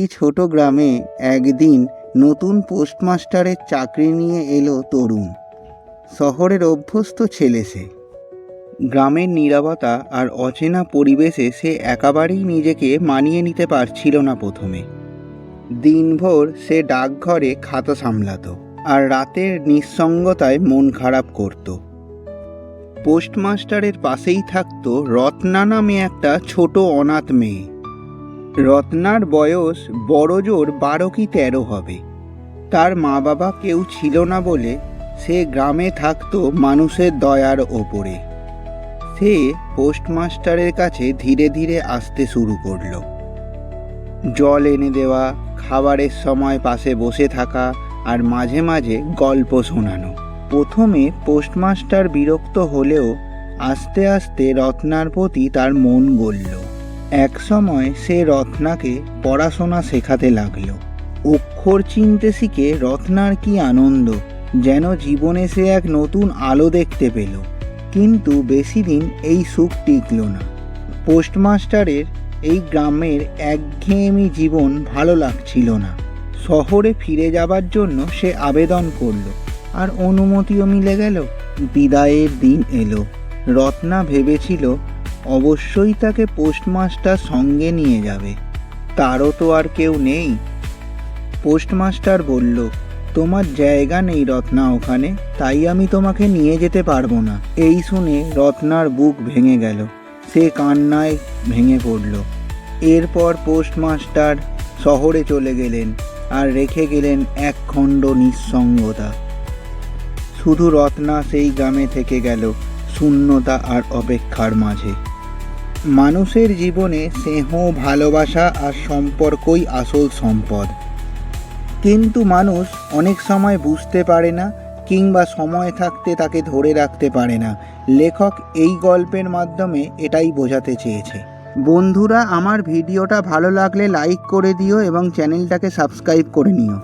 একটি ছোট গ্রামে একদিন নতুন পোস্টমাস্টারের চাকরি নিয়ে এলো তরুণ। শহরের অভ্যস্ত ছেলে সে। গ্রামের নীরবতা আর অচেনা পরিবেশে সে একেবারেই নিজেকে মানিয়ে নিতে পারছিল না প্রথমে। দিনভর সে ডাকঘরে খাতা সামলাতো আর রাতের নিঃসঙ্গতায় মন খারাপ করত। পোস্টমাস্টারের পাশেই থাকত রত্না নামে একটা ছোট অনাথ মেয়ে। রত্নার বয়স বড় জোর বারো কি তেরো হবে। তার মা বাবা কেউ ছিল না বলে সে গ্রামে থাকতো মানুষের দয়ার ওপরে। সে পোস্টমাস্টারের কাছে ধীরে ধীরে আসতে শুরু করল। জল এনে দেওয়া, খাবারের সময় পাশে বসে থাকা আর মাঝে মাঝে গল্প শোনানো। প্রথমে পোস্টমাস্টার বিরক্ত হলেও আস্তে আস্তে রত্নার প্রতি তার মন গড়ল। এক সময় সে রত্নাকে পড়াশোনা শেখাতে লাগল। অক্ষর চিনতে শিখে রত্নার কি আনন্দ, যেন জীবনে সে এক নতুন আলো দেখতে পেল। কিন্তু বেশি দিন এই সুখ টিকল না। পোস্টমাস্টারের এই গ্রামের একঘেয়েমি জীবন ভালো লাগছিল না। শহরে ফিরে যাবার জন্য সে আবেদন করল, আর অনুমতিও মিলে গেল। বিদায়ের দিন এলো। রত্না ভেবেছিল অবশ্যই তাকে পোস্টমাস্টার সঙ্গে নিয়ে যাবে। তারও তো আর কেউ নেই। পোস্টমাস্টার বলল, তোমার জায়গা নেই রত্না ওখানে, তাই আমি তোমাকে নিয়ে যেতে পারব না। এই শুনে রত্নার বুক ভেঙে গেল। সে কান্নায় ভেঙে পড়ল। এরপর পোস্টমাস্টার শহরে চলে গেলেন আর রেখে গেলেন এক খণ্ড নিঃসঙ্গতা। শুধু রত্না সেই গ্রামে থেকে গেল, শূন্যতা আর অপেক্ষার মাঝে। মানুষের জীবনে স্নেহ, ভালোবাসা আর সম্পর্কই আসল সম্পদ। কিন্তু মানুষ অনেক সময় বুঝতে পারে না কিংবা সময় থাকতে তাকে ধরে রাখতে পারে না। লেখক এই গল্পের মাধ্যমে এটাই বোঝাতে চেয়েছে। বন্ধুরা, আমার ভিডিওটা ভালো লাগলে লাইক করে দিও এবং চ্যানেলটাকে সাবস্ক্রাইব করে নিও।